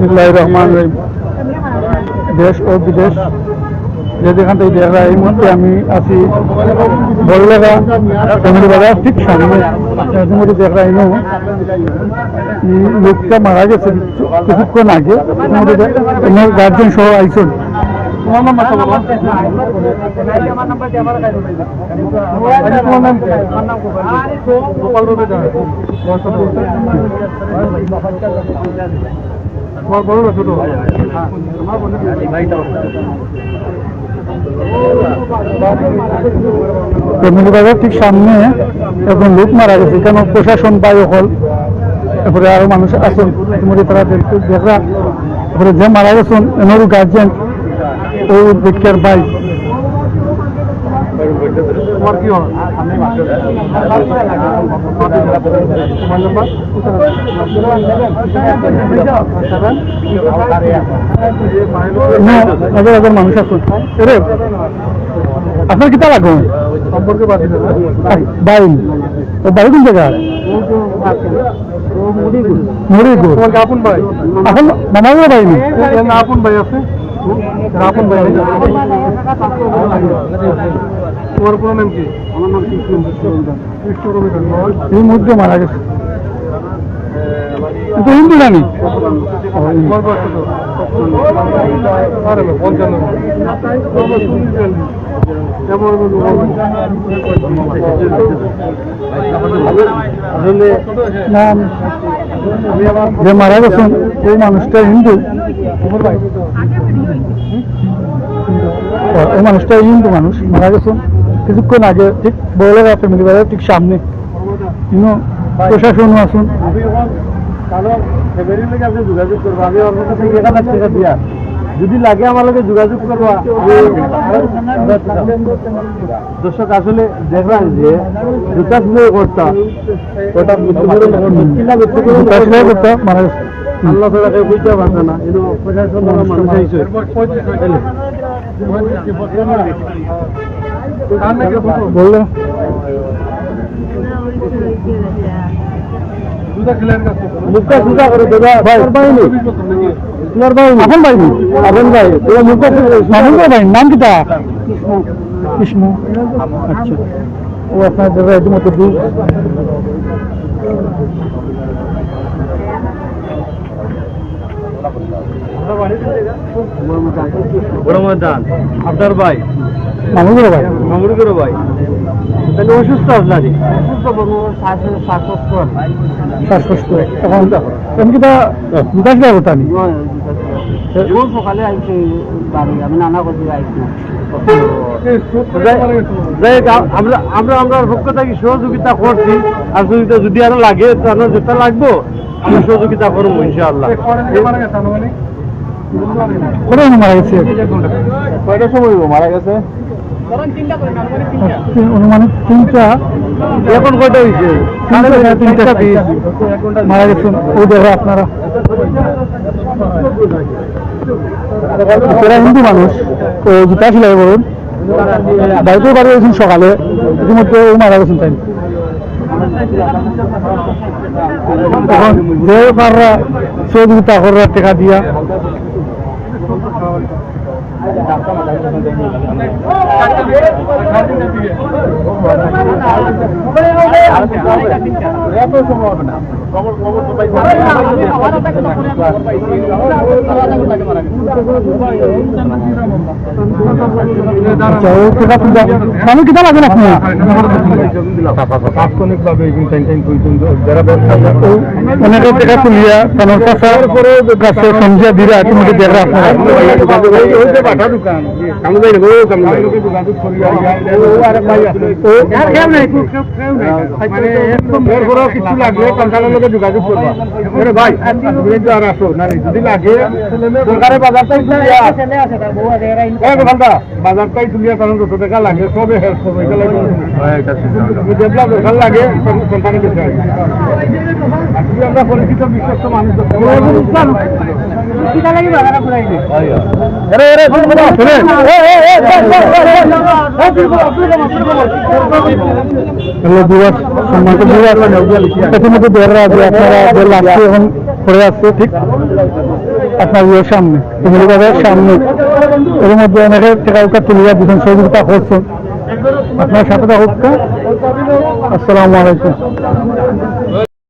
বিসমুল্লাহ রহমান রহিম দেশ ও বিদেশ, যে যেখান থেকে দেখা এই মুহূর্তে আমি আছি বড়লেগা ফ্যামিলি বাজার ঠিক সামনে। মধ্যে দেখা এনো লোকটা মারা গেছে কিছু- কিছুক্ষণ আগে। গার্জেন সহ আইসন। তোমার নাম্বারটা বলো তোমার নাম কি? গোপাল রবি দা। তোমার বড় না ছোট। বাজার ঠিক সামনে এখন লোক মারা গেছে। কেন? প্রশাসন পাই হল। তারপরে আরও মানুষ আছেন। ইতিমধ্যে তারা দেখা তারপরে যে মারা গেছেন এনারও গার্জেন ও ভাই। তোমার কি হয় হাজার হাজার মানুষ এরে আপনার কিতা লাগবে সম্পর্কে বাইন। ও বাড়ি কোন জায়গা? মুড়িগুড়। তোমার আপন ভাই? এখন মামারও বাইনি আপন ভাই আছে। আপন ভাই। তোমার কোনো নাম কি? আমার নাম কৃষ্ণ কৃষ্ণ এই মুহূর্তে মারা গেছে। কিন্তু হিন্দু জানি নাম যে মারা গেছেন ওই মানুষটা হিন্দু। ওই মানুষটা হিন্দু মানুষ, মারা গেছেন। কিছুক্ষণ আগে, ঠিক বড়লেগা ফ্যামিলি বাজার, ঠিক সামনে। ইনো প্রশাসনও আসুন যোগাযোগ করব আমি আপনার কাছে দিয়া। যদি লাগে আমার যোগাযোগ করবা। দর্শক আসলে দেখলাম যে জুতা সিলাই করতা। ওটা কিনা জুতা সিলাই করতা মানে আল্লাহ তালা কেউ বুঝতে পারছে না। কিন্তু প্রশাসন মানুষ আইছে বললেন মুখটা সুজা করে দেবা। ভাই তোমার ভাই আপন ভাই। আপন ভাই নাম কিটা কৃষ্ণ। আচ্ছা। ও আপনার দাদা ইতিমধ্যে দূর। বড়মদান আপনার ভাই? মামুন ভাই। মামুর ভাই। তাহলে অসুস্থ আপনার? শ্বাসকষ্ট। এখন তুমি কিটা জুতা কিটা করতা নি সকালে আইছে বাড়ি? আমি নানা করছি আইছি আমরা আমরা আমরা পক্ষ থেকে সহযোগিতা করছি? আর যদি যদি আরও লাগে তাহলে যেটা লাগবো আমরা সহযোগিতা করব ইনশাআল্লাহ। কোথায় মারা গেছে কয়টার সময় মারা গেছে? অনুমানিক তিনটা। এখন কয়টা হয়েছে? তিনটা তিনটা মারা গেছেন দেখো আপনারা। এরা হিন্দু মানুষ ও জুতা সিলাই করুন। বাড়িতেও বাড়ি গেছেন সকালে ইতিমধ্যে ও মারা গেছেন তাই। এখন যে পাররা সহযোগিতা করার টাকা দিয়া। Gracias. সমঝিয়া দিরা ইতিমধ্যে দেখা আপনারা কিছু লাগলে সরকারের যোগাযোগ করবা। ভাই তুমি তো আর আসো। না যদি লাগে সরকারের বাজারটাই দোকানটা বাজারটাই তুলিয়া কারণ যত টাকা লাগে সবে হেল্প করব লাগে। দরকার লাগে কোম্পানি বেশি আমরা পরিচিত বিশ্বস্ত মানুষ এখন ঠিক আপনার ইয়ের সামনে ফ্যামিলি সামনে, এর মধ্যে অনেকে টাকা উকা তুলিয়া সহযোগিতা করছেন আপনার সাথে থাকুক আসসালামু আলাইকুম।